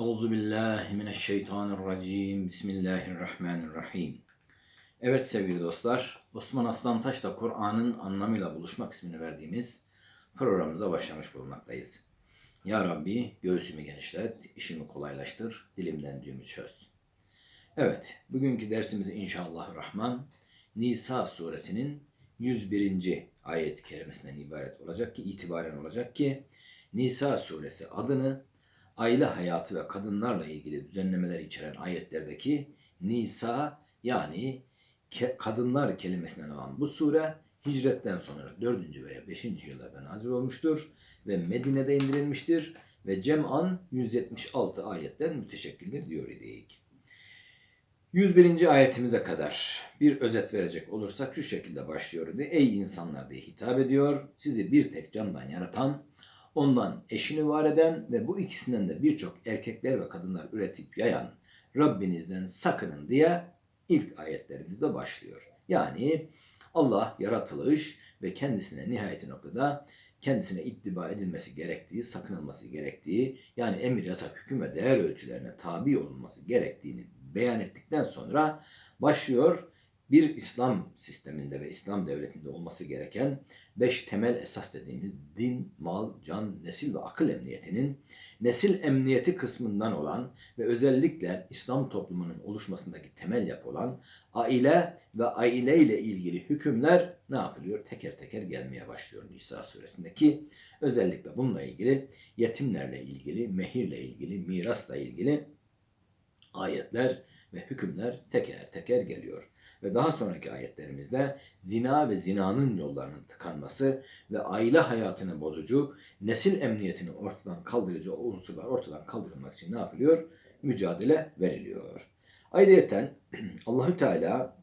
Euzu billahi mineşşeytanirracim. Bismillahirrahmanirrahim. Evet sevgili dostlar, Osman Aslantaş'la Kur'an'ın anlamıyla buluşmak ismini verdiğimiz programımıza başlamış bulunmaktayız. Ya Rabbi göğsümü genişlet, işimi kolaylaştır, dilimden düğümü çöz. Evet, bugünkü dersimiz inşallah Rahman Nisa suresinin 101. ayet-i kerimesinden ibaret olacak ki itibaren olacak ki Nisa suresi adını aile hayatı ve kadınlarla ilgili düzenlemeler içeren ayetlerdeki Nisa yani ke- kadınlar kelimesinden alan bu sure hicretten sonra 4. veya 5. yıllarda nazil olmuştur ve Medine'de indirilmiştir ve cem'an 176 ayetten müteşekkildir diyor idik. 101. ayetimize kadar bir özet verecek olursak şu şekilde başlıyor. Ey insanlar diye hitap ediyor. Sizi bir tek candan yaratan, ondan eşini var eden ve bu ikisinden de birçok erkekler ve kadınlar üretip yayan Rabbinizden sakının diye ilk ayetlerimizde başlıyor. Yani Allah yaratılış ve kendisine nihayeti noktada kendisine ittiba edilmesi gerektiği, sakınılması gerektiği yani emir, yasak, hüküm ve değer ölçülerine tabi olunması gerektiğini beyan ettikten sonra başlıyor bir İslam sisteminde ve İslam devletinde olması gereken beş temel esas dediğimiz din, mal, can, nesil ve akıl emniyetinin nesil emniyeti kısmından olan ve özellikle İslam toplumunun oluşmasındaki temel yapı olan aile ve aile ile ilgili hükümler ne yapılıyor? Teker teker gelmeye başlıyor Nisa suresindeki. Özellikle bununla ilgili yetimlerle ilgili, mehirle ilgili, mirasla ilgili ayetler ve hükümler teker teker geliyor. Ve daha sonraki ayetlerimizde zina ve zinanın yollarının tıkanması ve aile hayatını bozucu, nesil emniyetini ortadan kaldırıcı unsurlar ortadan kaldırılmak için ne yapılıyor? Mücadele veriliyor. Ayrıyeten Allahü Teala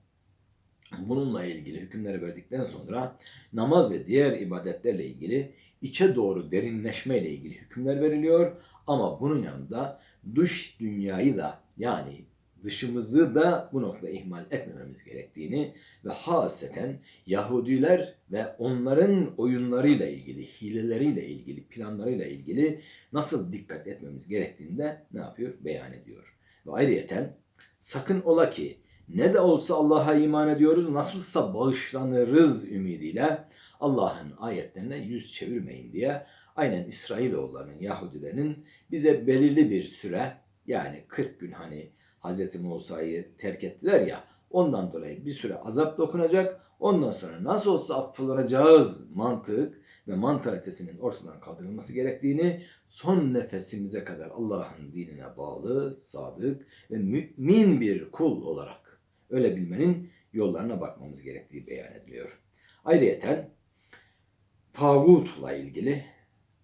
bununla ilgili hükümleri verdikten sonra namaz ve diğer ibadetlerle ilgili içe doğru derinleşmeyle ilgili hükümler veriliyor. Ama bunun yanında dış dünyayı da yani dışımızı da bu noktada ihmal etmememiz gerektiğini ve haseten Yahudiler ve onların oyunlarıyla ilgili, hileleriyle ilgili, planlarıyla ilgili nasıl dikkat etmemiz gerektiğini de ne yapıyor? Beyan ediyor. Ve ayrıyeten sakın ola ki ne de olsa Allah'a iman ediyoruz, nasılsa bağışlanırız ümidiyle Allah'ın ayetlerine yüz çevirmeyin diye aynen İsrailoğullarının, Yahudilerinin bize belirli bir süre yani 40 gün hani Hz. Musa'yı terk ettiler ya ondan dolayı bir süre azap dokunacak. Ondan sonra nasıl olsa affolunacağız mantık ve mantalitesinin ortadan kaldırılması gerektiğini son nefesimize kadar Allah'ın dinine bağlı, sadık ve mümin bir kul olarak öyle bilmenin yollarına bakmamız gerektiği beyan ediliyor. Ayrıyeten tağutla ilgili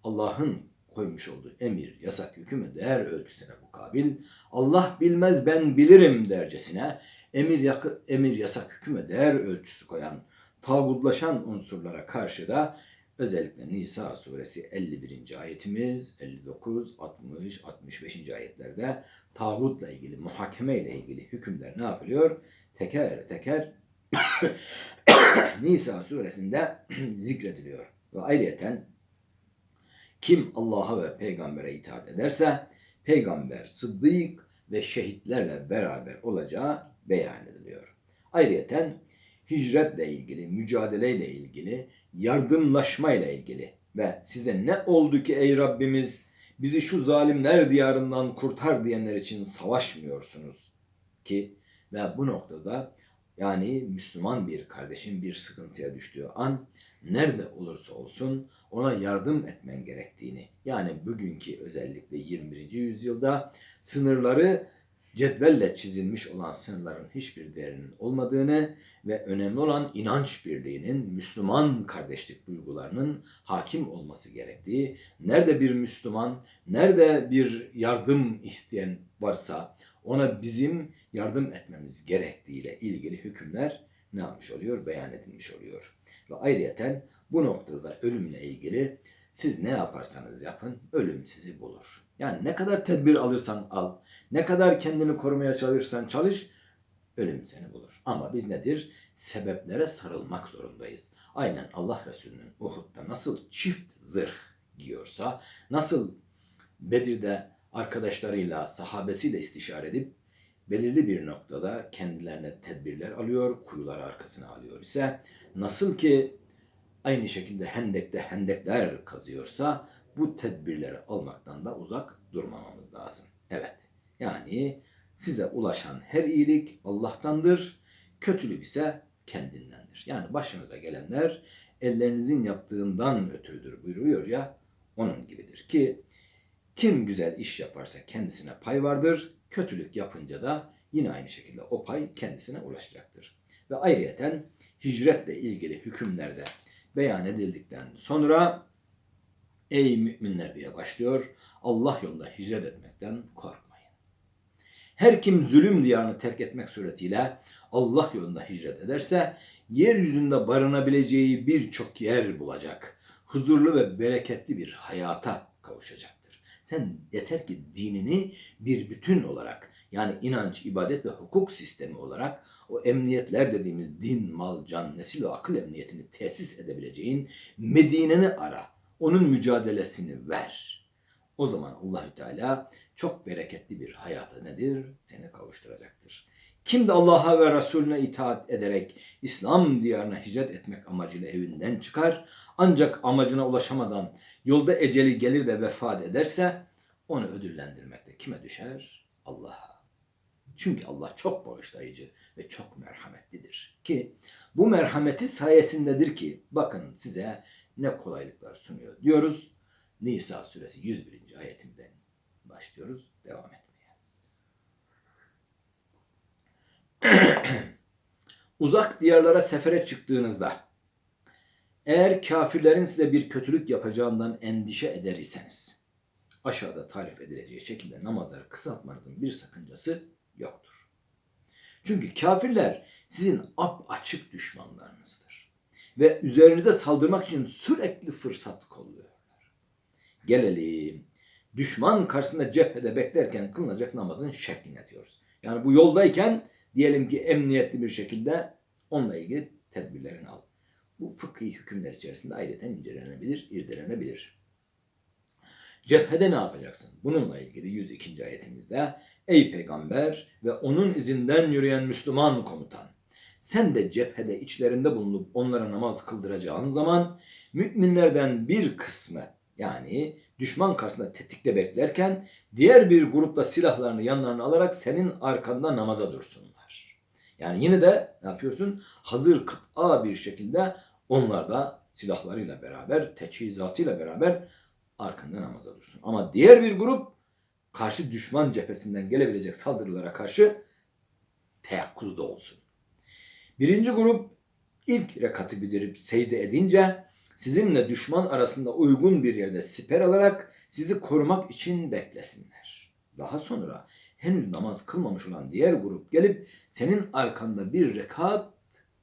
Allah'ın koymuş olduğu emir, yasak, hüküm ve değer ölçüsüne mukabil Allah bilmez ben bilirim dercesine emir, yakı, emir yasak, hüküm ve değer ölçüsü koyan tağutlaşan unsurlara karşı da özellikle Nisa suresi 51. ayetimiz 59, 60, 65. ayetlerde tağutla ilgili, muhakeme ile ilgili hükümler ne yapılıyor? Teker teker Nisa suresinde zikrediliyor. Ve ayrıyeten kim Allah'a ve peygambere itaat ederse peygamber, sıddık ve şehitlerle beraber olacağı beyan ediliyor. Ayrıyeten hicretle ilgili, mücadeleyle ilgili, yardımlaşmayla ilgili ve size ne oldu ki ey Rabbimiz bizi şu zalimler diyarından kurtar diyenler için savaşmıyorsunuz ki ve bu noktada yani Müslüman bir kardeşin bir sıkıntıya düştüğü an nerede olursa olsun ona yardım etmen gerektiğini yani bugünkü özellikle 21. yüzyılda sınırları cetvelle çizilmiş olan sınırların hiçbir değerinin olmadığını ve önemli olan inanç birliğinin, Müslüman kardeşlik duygularının hakim olması gerektiği, nerede bir Müslüman, nerede bir yardım isteyen varsa ona bizim yardım etmemiz gerektiğiyle ilgili hükümler ne yapmış oluyor? Beyan edilmiş oluyor. Ve ayrıyeten bu noktada ölümle ilgili siz ne yaparsanız yapın ölüm sizi bulur. Yani ne kadar tedbir alırsan al, ne kadar kendini korumaya çalışırsan çalış, ölüm seni bulur. Ama biz nedir? Sebeplere sarılmak zorundayız. Aynen Allah Resulü'nün Uhud'da nasıl çift zırh giyiyorsa, nasıl Bedir'de arkadaşlarıyla, sahabesiyle istişare edip belirli bir noktada kendilerine tedbirler alıyor, kuyular arkasına alıyor ise nasıl ki aynı şekilde hendekte hendekler kazıyorsa bu tedbirleri almaktan da uzak durmamamız lazım. Evet. Yani size ulaşan her iyilik Allah'tandır. Kötülük ise kendindendir. Yani başınıza gelenler ellerinizin yaptığından ötürüdür buyuruyor ya onun gibidir ki kim güzel iş yaparsa kendisine pay vardır. Kötülük yapınca da yine aynı şekilde o pay kendisine ulaşacaktır. Ve ayrıyeten hicretle ilgili hükümlerde beyan edildikten sonra ey müminler diye başlıyor. Allah yolunda hicret etmekten korkmayın. Her kim zulüm diyarını terk etmek suretiyle Allah yolunda hicret ederse yeryüzünde barınabileceği birçok yer bulacak. Huzurlu ve bereketli bir hayata kavuşacaktır. Sen yeter ki dinini bir bütün olarak yani inanç, ibadet ve hukuk sistemi olarak o emniyetler dediğimiz din, mal, can, nesil ve akıl emniyetini tesis edebileceğin Medine'ni ara. Onun mücadelesini ver. O zaman Allahü Teala çok bereketli bir hayata nedir? Seni kavuşturacaktır. Kim de Allah'a ve Resulüne itaat ederek İslam diyarına hicret etmek amacıyla evinden çıkar ancak amacına ulaşamadan yolda eceli gelir de vefat ederse onu ödüllendirmek de kime düşer? Allah'a. Çünkü Allah çok bağışlayıcı ve çok merhametlidir. Ki bu merhameti sayesindedir ki bakın size ne kolaylıklar sunuyor diyoruz. Nisa suresi 101. ayetinden başlıyoruz. Devam etmeye. Uzak diyarlara sefere çıktığınızda eğer kafirlerin size bir kötülük yapacağından endişe eder iseniz aşağıda tarif edileceği şekilde namazları kısaltmanızın bir sakıncası yoktur. Çünkü kafirler sizin ap açık düşmanlarınızdır. Ve üzerinize saldırmak için sürekli fırsat kolluyorlar. Gelelim düşman karşısında cephede beklerken kılınacak namazın şekline diyoruz. Yani bu yoldayken diyelim ki emniyetli bir şekilde onunla ilgili tedbirlerini al. Bu fıkhi hükümler içerisinde ayrıca incelenebilir, irdelenebilir. Cephede ne yapacaksın? Bununla ilgili 102. ayetimizde Ey peygamber ve onun izinden yürüyen Müslüman komutan sen de cephede içlerinde bulunup onlara namaz kıldıracağın zaman müminlerden bir kısmı yani düşman karşısında tetikte beklerken diğer bir grupta silahlarını yanlarına alarak senin arkanda namaza dursunlar. Yani yine de ne yapıyorsun? Hazır kıta bir şekilde onlar da silahlarıyla beraber, teçhizatıyla beraber arkanda namaza dursun. Ama diğer bir grup karşı düşman cephesinden gelebilecek saldırılara karşı teyakkuzda olsun. Birinci grup ilk rekatı bitirip secde edince sizinle düşman arasında uygun bir yerde siper alarak sizi korumak için beklesinler. Daha sonra henüz namaz kılmamış olan diğer grup gelip senin arkanda bir rekat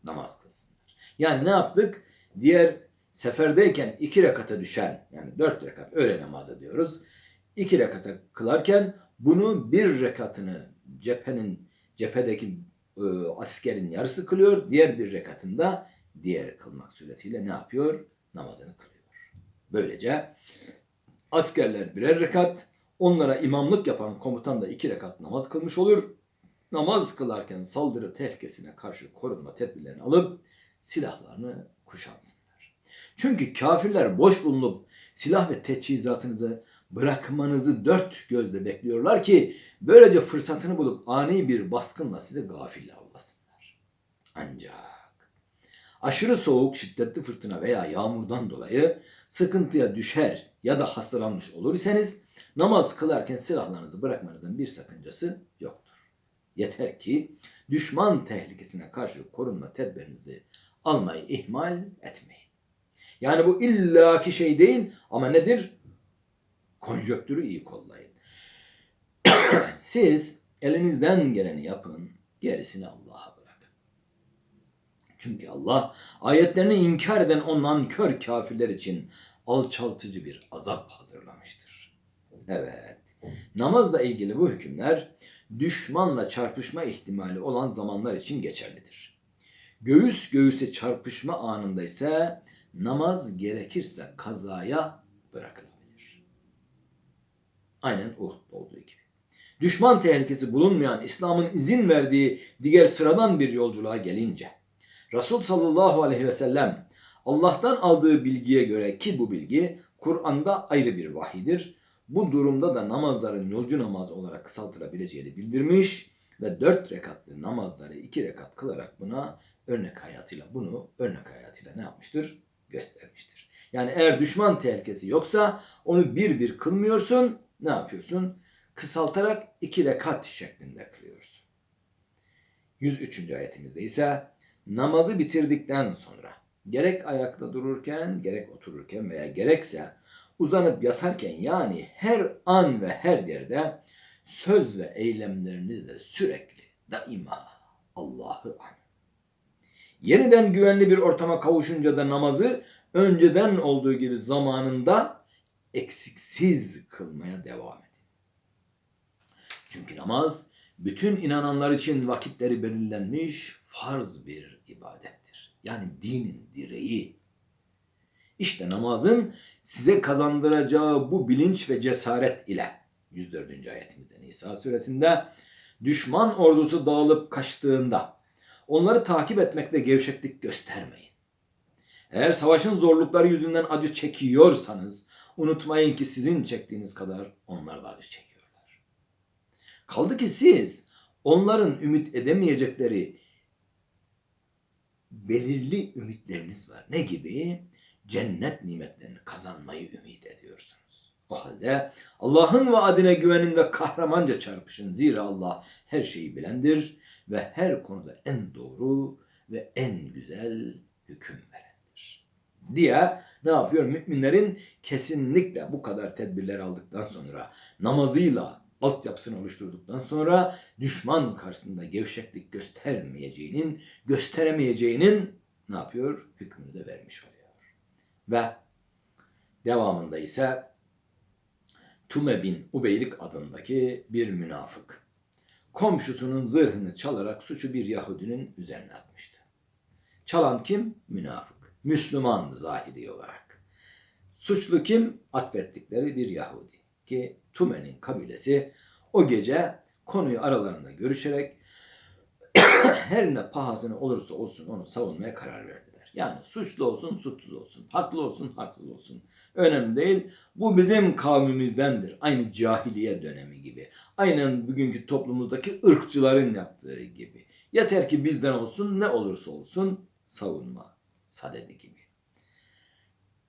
namaz kılsınlar. Yani ne yaptık? Diğer seferdeyken iki rekata düşen yani dört rekat öğle namazı diyoruz. İki rekata kılarken bunu bir rekatını cephenin cephedeki e, askerin yarısı kılıyor. Diğer bir rekatında diğer kılmak suretiyle ne yapıyor? Namazını kılıyor. Böylece askerler birer rekat, onlara imamlık yapan komutan da iki rekat namaz kılmış olur. Namaz kılarken saldırı tehlikesine karşı korunma tedbirlerini alıp silahlarını kuşansınlar. Çünkü kafirler boş bulunup silah ve teçhizatınızı bırakmanızı dört gözle bekliyorlar ki böylece fırsatını bulup ani bir baskınla size gafil avlasınlar. Ancak aşırı soğuk, şiddetli fırtına veya yağmurdan dolayı sıkıntıya düşer ya da hastalanmış olur iseniz namaz kılarken silahlarınızı bırakmanızın bir sakıncası yoktur. Yeter ki düşman tehlikesine karşı korunma tedbirinizi almayı ihmal etmeyin. Yani bu illaki şey değil ama nedir? Konjöktürü iyi kollayın. Siz elinizden geleni yapın, gerisini Allah'a bırakın. Çünkü Allah ayetlerini inkar eden ondan kör kafirler için alçaltıcı bir azap hazırlamıştır. Evet. Namazla ilgili bu hükümler düşmanla çarpışma ihtimali olan zamanlar için geçerlidir. Göğüs göğüse çarpışma anında ise namaz gerekirse kazaya bırakılabilir. Aynen Uhud'da olduğu gibi. Düşman tehlikesi bulunmayan İslam'ın izin verdiği diğer sıradan bir yolculuğa gelince Resul sallallahu aleyhi ve sellem Allah'tan aldığı bilgiye göre ki bu bilgi Kur'an'da ayrı bir vahidir. Bu durumda da namazların yolcu namazı olarak kısaltılabileceğini bildirmiş ve dört rekatlı namazları iki rekat kılarak buna örnek hayatıyla bunu örnek hayatıyla ne yapmıştır? Göstermiştir. Yani eğer düşman tehlikesi yoksa onu bir bir kılmıyorsun. Ne yapıyorsun? Kısaltarak iki rekat şeklinde kılıyorsun. 103. ayetimizde ise namazı bitirdikten sonra gerek ayakta dururken gerek otururken veya gerekse uzanıp yatarken yani her an ve her yerde söz ve eylemlerinizle sürekli daima Allah'ı an. Yeniden güvenli bir ortama kavuşunca da namazı önceden olduğu gibi zamanında eksiksiz kılmaya devam edin. Çünkü namaz bütün inananlar için vakitleri belirlenmiş farz bir ibadettir. Yani dinin direği. İşte namazın size kazandıracağı bu bilinç ve cesaret ile 104. ayetimizde Nisa suresinde düşman ordusu dağılıp kaçtığında onları takip etmekte gevşeklik göstermeyin. Eğer savaşın zorlukları yüzünden acı çekiyorsanız unutmayın ki sizin çektiğiniz kadar onlar da acı çekiyorlar. Kaldı ki siz onların ümit edemeyecekleri belirli ümitleriniz var. Ne gibi? Cennet nimetlerini kazanmayı ümit ediyorsunuz. O halde Allah'ın vaadine güvenin ve kahramanca çarpışın. Zira Allah her şeyi bilendir ve her konuda en doğru ve en güzel hüküm verendir. Diye ne yapıyor? Müminlerin kesinlikle bu kadar tedbirler aldıktan sonra namazıyla altyapısını oluşturduktan sonra düşman karşısında gevşeklik göstermeyeceğinin, gösteremeyeceğinin ne yapıyor? Hükmünü de vermiş oluyor. Ve devamında ise Tume bin Ubeylik adındaki bir münafık. Komşusunun zırhını çalarak suçu bir Yahudinin üzerine atmıştı. Çalan kim? Münafık. Müslüman zahiri olarak. Suçlu kim? Atfettikleri bir Yahudi. Ki Tume'nin kabilesi o gece konuyu aralarında görüşerek her ne pahasına olursa olsun onu savunmaya karar Yani suçlu olsun, suçsuz olsun, haklı olsun, haksız olsun. Önemli değil. Bu bizim kavmimizdendir. Aynı cahiliye dönemi gibi. Aynen bugünkü toplumumuzdaki ırkçıların yaptığı gibi. Yeter ki bizden olsun ne olursa olsun savunma sadedi gibi.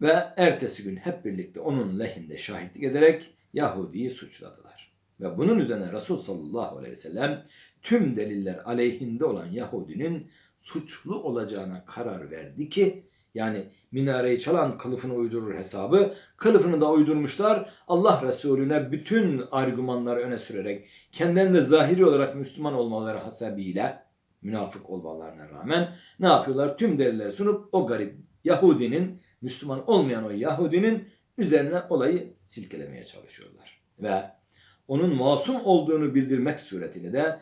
Ve ertesi gün hep birlikte onun lehinde şahitlik ederek Yahudi'yi suçladılar. Ve bunun üzerine Resul sallallahu aleyhi ve sellem tüm deliller aleyhinde olan Yahudinin suçlu olacağına karar verdi ki yani minareyi çalan kılıfını uydurur hesabı. Kılıfını da uydurmuşlar. Allah Resulüne bütün argümanları öne sürerek kendilerinde zahiri olarak Müslüman olmaları hasebiyle münafık olmalarına rağmen ne yapıyorlar? Tüm delilleri sunup o garip Yahudinin, Müslüman olmayan o Yahudinin üzerine olayı silkelemeye çalışıyorlar. Ve onun masum olduğunu bildirmek suretiyle de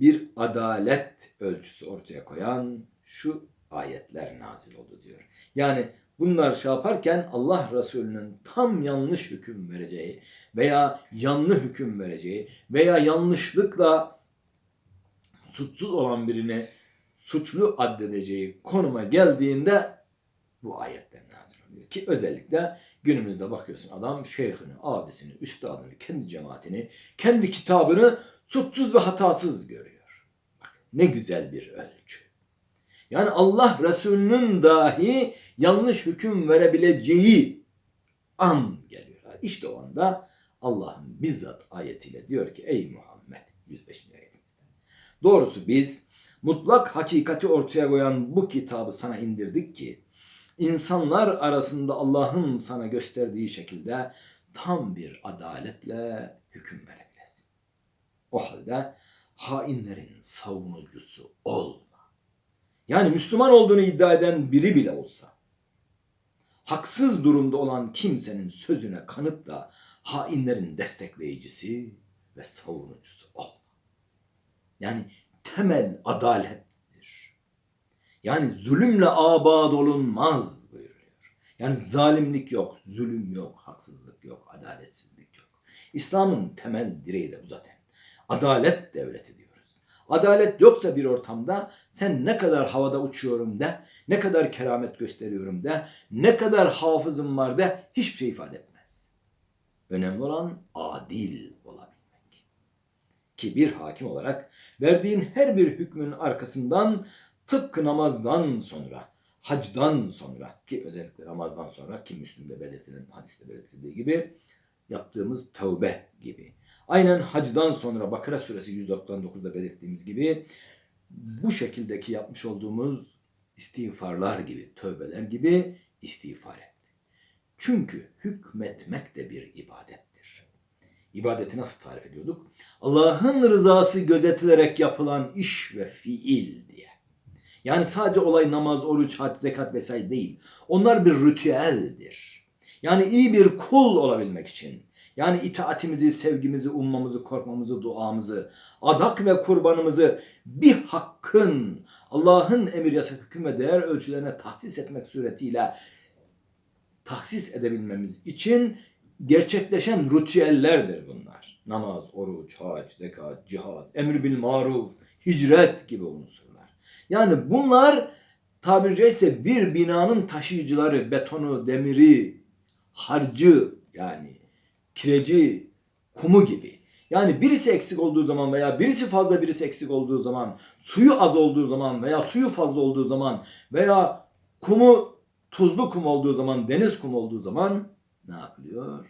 bir adalet ölçüsü ortaya koyan şu ayetler nazil oldu diyor. Yani bunlar şey yaparken Allah Resulü'nün tam yanlış hüküm vereceği veya yanlı hüküm vereceği veya yanlışlıkla suçsuz olan birini suçlu addedeceği konuma geldiğinde bu ayetler nazil oluyor. Ki özellikle günümüzde bakıyorsun adam şeyhini, abisini, üstadını, kendi cemaatini, kendi kitabını suçsuz ve hatasız görüyor. Ne güzel bir ölçü. Yani Allah Resulü'nün dahi yanlış hüküm verebileceği an geliyor. İşte o anda Allah'ın bizzat ayetiyle diyor ki ey Muhammed 105. ayetimizde. Doğrusu biz mutlak hakikati ortaya koyan bu kitabı sana indirdik ki insanlar arasında Allah'ın sana gösterdiği şekilde tam bir adaletle hüküm verebilesin. O halde hainlerin savunucusu olma. Yani Müslüman olduğunu iddia eden biri bile olsa haksız durumda olan kimsenin sözüne kanıp da hainlerin destekleyicisi ve savunucusu olma. Yani temel adalettir. Yani zulümle abad olunmaz buyuruyor. Yani zalimlik yok, zulüm yok, haksızlık yok, adaletsizlik yok. İslam'ın temel direği de bu zaten. Adalet devleti diyoruz. Adalet yoksa bir ortamda sen ne kadar havada uçuyorum de, ne kadar keramet gösteriyorum de, ne kadar hafızım var de hiçbir şey ifade etmez. Önemli olan adil olabilmek. Ki bir hakim olarak verdiğin her bir hükmün arkasından tıpkı namazdan sonra, hacdan sonra ki özellikle namazdan sonra ki Müslüm'de belirtilen, hadiste belirtildiği gibi yaptığımız tövbe gibi. Aynen hacdan sonra Bakara suresi 199'da belirttiğimiz gibi bu şekildeki yapmış olduğumuz istiğfarlar gibi, tövbeler gibi istiğfar et. Çünkü hükmetmek de bir ibadettir. İbadeti nasıl tarif ediyorduk? Allah'ın rızası gözetilerek yapılan iş ve fiil diye. Yani sadece olay namaz, oruç, hac, zekat vesaire değil. Onlar bir ritüeldir. Yani iyi bir kul olabilmek için, yani itaatimizi, sevgimizi, ummamızı, korkmamızı, duamızı, adak ve kurbanımızı bir hakkın, Allah'ın emir yasak hüküm ve değer ölçülerine tahsis etmek suretiyle tahsis edebilmemiz için gerçekleşen ritüellerdir bunlar. Namaz, oruç, hac, zekat, cihad, emir bil maruf, hicret gibi unsurlar. Yani bunlar tabiri caizse bir binanın taşıyıcıları, betonu, demiri, harcı yani kireci, kumu gibi. Yani birisi eksik olduğu zaman veya birisi fazla birisi eksik olduğu zaman, suyu az olduğu zaman veya suyu fazla olduğu zaman veya kumu tuzlu kum olduğu zaman, deniz kum olduğu zaman ne yapılıyor?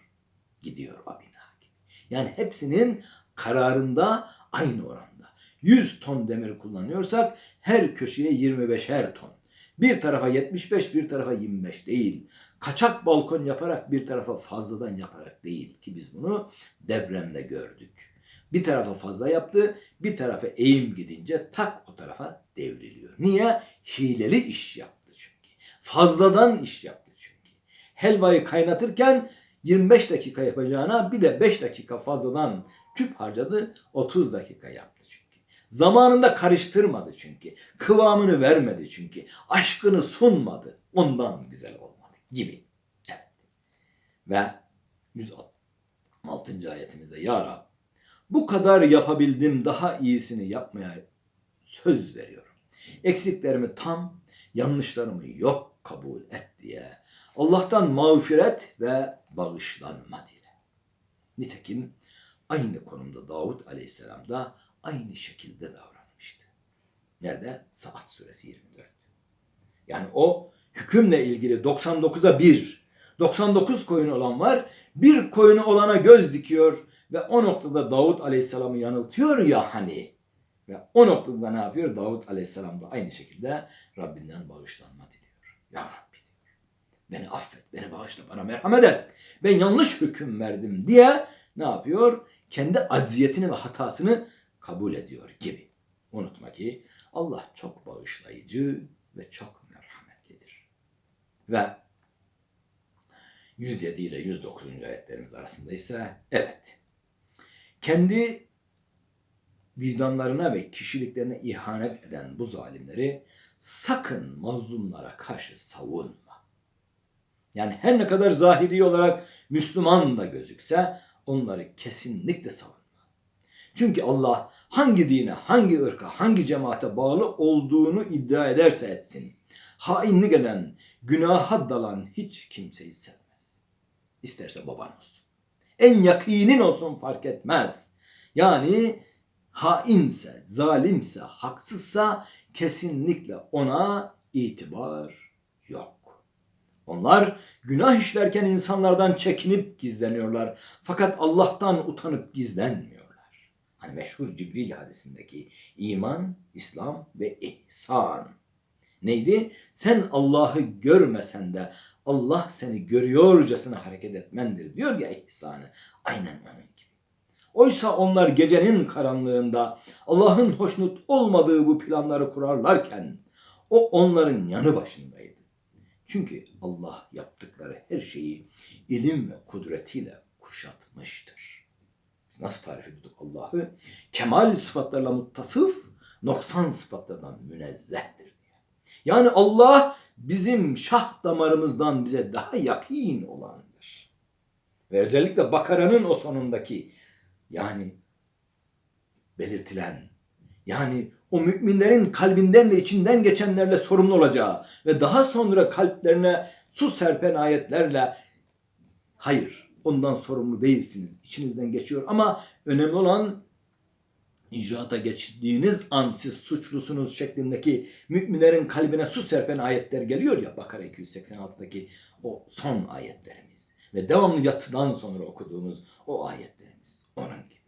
Gidiyor o bina. Yani hepsinin kararında aynı oranda. 100 ton demir kullanıyorsak her köşeye 25'er ton. Bir tarafa 75, bir tarafa 25 değil. Kaçak balkon yaparak bir tarafa fazladan yaparak değil ki biz bunu depremde gördük. Bir tarafa fazla yaptı, bir tarafa eğim gidince tak o tarafa devriliyor. Niye? Hileli iş yaptı çünkü. Fazladan iş yaptı çünkü. Helvayı kaynatırken 25 dakika yapacağına bir de 5 dakika fazladan tüp harcadı 30 dakika yaptı. Zamanında karıştırmadı çünkü. Kıvamını vermedi çünkü. Aşkını sunmadı. Ondan güzel olmadı gibi. Evet. Ve 106. ayetimizde Ya Rab bu kadar yapabildim daha iyisini yapmaya söz veriyorum. Eksiklerimi tam, yanlışlarımı yok kabul et diye. Allah'tan mağfiret ve bağışlanma dile. Nitekim aynı konumda Davut Aleyhisselam da aynı şekilde davranmıştı. Nerede? Saat suresi 24. Yani o hükümle ilgili 99'a 1, 99 koyun olan var. Bir koyunu olana göz dikiyor ve o noktada Davut Aleyhisselam'ı yanıltıyor ya hani. Ve o noktada ne yapıyor? Davut Aleyhisselam da aynı şekilde Rabbinden bağışlanma diliyor. Ya Rabbi diyor. Beni affet, beni bağışla, bana merhamet et. Ben yanlış hüküm verdim diye ne yapıyor? Kendi acziyetini ve hatasını kabul ediyor gibi. Unutma ki Allah çok bağışlayıcı ve çok merhametlidir. Ve 107 ile 109. ayetlerimiz arasında ise evet kendi vicdanlarına ve kişiliklerine ihanet eden bu zalimleri sakın mazlumlara karşı savunma. Yani her ne kadar zahiri olarak Müslüman da gözükse onları kesinlikle savunma. Çünkü Allah hangi dine, hangi ırka, hangi cemaate bağlı olduğunu iddia ederse etsin. Hainlik eden, günaha dalan hiç kimseyi sevmez. İsterse baban olsun. En yakinin olsun fark etmez. Yani hainse, zalimse, haksızsa kesinlikle ona itibar yok. Onlar günah işlerken insanlardan çekinip gizleniyorlar. Fakat Allah'tan utanıp gizlenmiyorlar. Hani meşhur Cibril hadisindeki iman, İslam ve ihsan. Neydi? Sen Allah'ı görmesen de Allah seni görüyorcasına hareket etmendir diyor ya ihsanı. Aynen onun gibi. Oysa onlar gecenin karanlığında Allah'ın hoşnut olmadığı bu planları kurarlarken o onların yanı başındaydı. Çünkü Allah yaptıkları her şeyi ilim ve kudretiyle kuşatmıştır. Nasıl tarif ediyorduk Allah'ı? Kemal sıfatlarla muttasıf, noksan sıfatlardan münezzehtir. Yani Allah bizim şah damarımızdan bize daha yakin olandır. ve özellikle Bakara'nın o sonundaki yani belirtilen yani o müminlerin kalbinden ve içinden geçenlerle sorumlu olacağı ve daha sonra kalplerine su serpen ayetlerle hayır ondan sorumlu değilsiniz. İçinizden geçiyor ama önemli olan icraata geçtiğiniz an siz suçlusunuz şeklindeki müminlerin kalbine su serpen ayetler geliyor ya Bakara 286'daki o son ayetlerimiz ve devamlı yatıdan sonra okuduğumuz o ayetlerimiz onun gibi.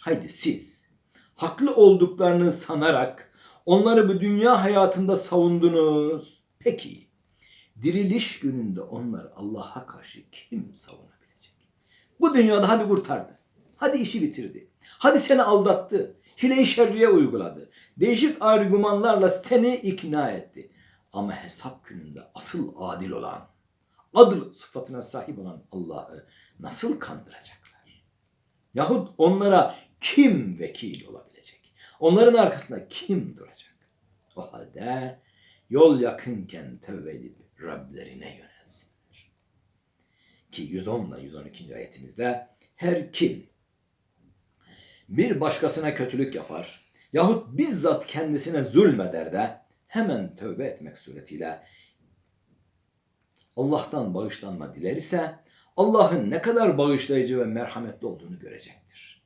Haydi siz haklı olduklarını sanarak onları bu dünya hayatında savundunuz. Peki diriliş gününde onları Allah'a karşı kim savunabilecek? Bu dünyada hadi kurtardı. Hadi işi bitirdi. Hadi seni aldattı. Hile-i şerriye uyguladı. Değişik argümanlarla seni ikna etti. Ama hesap gününde asıl adil olan, adıl sıfatına sahip olan Allah'ı nasıl kandıracaklar? Yahut onlara kim vekil olabilecek? Onların arkasında kim duracak? O halde yol yakınken tövbe edip Rablerine yönelsinler. Ki 110 ile 112. ayetimizde her kim bir başkasına kötülük yapar yahut bizzat kendisine zulmeder de hemen tövbe etmek suretiyle Allah'tan bağışlanma diler ise Allah'ın ne kadar bağışlayıcı ve merhametli olduğunu görecektir.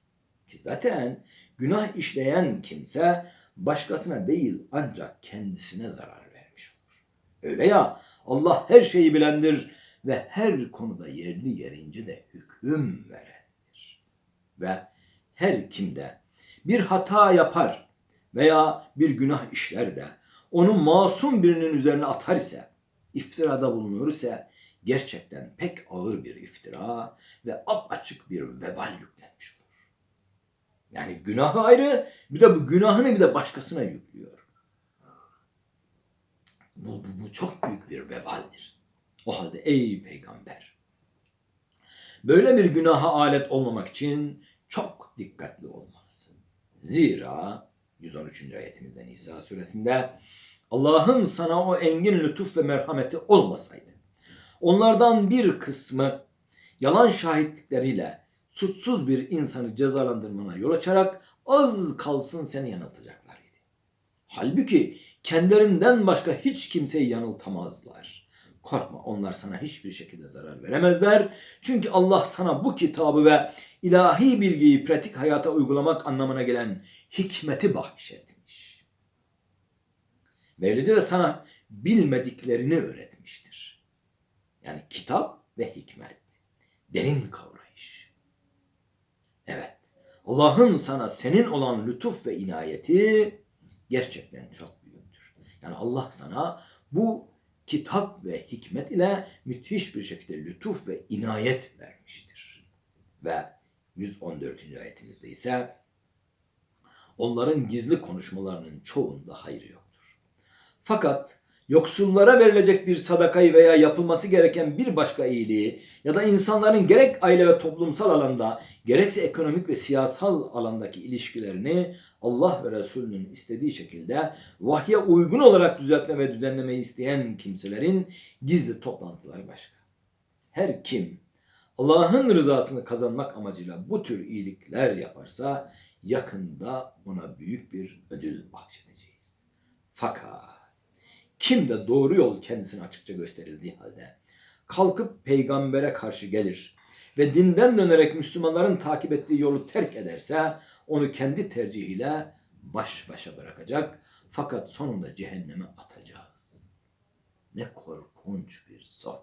Ki zaten günah işleyen kimse başkasına değil ancak kendisine zarar vermiş olur. Öyle ya Allah her şeyi bilendir ve her konuda yerli yerince de hüküm verendir. Ve her kimde bir hata yapar veya bir günah işler de onu masum birinin üzerine atar ise, iftirada bulunur ise gerçekten pek ağır bir iftira ve açık bir vebal yüklenmiş olur. Yani günahı ayrı bir de bu günahını bir de başkasına yüklüyor. Bu, bu, bu çok büyük bir vebaldir. O halde ey peygamber böyle bir günaha alet olmamak için çok dikkatli olmalısın. Zira 113. ayetimizden İsa suresinde Allah'ın sana o engin lütuf ve merhameti olmasaydı onlardan bir kısmı yalan şahitlikleriyle suçsuz bir insanı cezalandırmana yol açarak az kalsın seni yanıltacaklar. Halbuki kendilerinden başka hiç kimseyi yanıltamazlar. Korkma onlar sana hiçbir şekilde zarar veremezler. Çünkü Allah sana bu kitabı ve ilahi bilgiyi pratik hayata uygulamak anlamına gelen hikmeti bahşetmiş. Böylece de sana bilmediklerini öğretmiştir. Yani kitap ve hikmet. Derin kavrayış. Evet. Allah'ın sana senin olan lütuf ve inayeti gerçekten çok büyüktür. Yani Allah sana bu kitap ve hikmet ile müthiş bir şekilde lütuf ve inayet vermiştir. Ve 114. ayetimizde ise onların gizli konuşmalarının çoğunda hayır yoktur. Fakat yoksullara verilecek bir sadakayı veya yapılması gereken bir başka iyiliği ya da insanların gerek aile ve toplumsal alanda gerekse ekonomik ve siyasal alandaki ilişkilerini Allah ve Resulünün istediği şekilde vahye uygun olarak düzeltme ve düzenlemeyi isteyen kimselerin gizli toplantıları başka. Her kim Allah'ın rızasını kazanmak amacıyla bu tür iyilikler yaparsa yakında ona büyük bir ödül bahşedeceğiz. Fakat kim de doğru yol kendisine açıkça gösterildiği halde kalkıp peygambere karşı gelir ve dinden dönerek Müslümanların takip ettiği yolu terk ederse onu kendi tercihiyle baş başa bırakacak fakat sonunda cehenneme atacağız. Ne korkunç bir son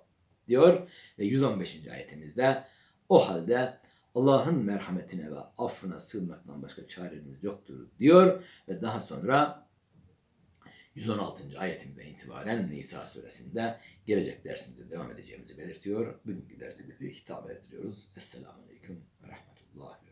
diyor ve 115. ayetimizde o halde Allah'ın merhametine ve affına sığınmaktan başka çareniz yoktur diyor ve daha sonra 116. ayetimizden itibaren Nisa suresinde gelecek dersimize devam edeceğimizi belirtiyor. Bugünkü dersi bizi hitap ediyoruz. Esselamu Aleyküm ve Rahmetullah ve Berekatuhu.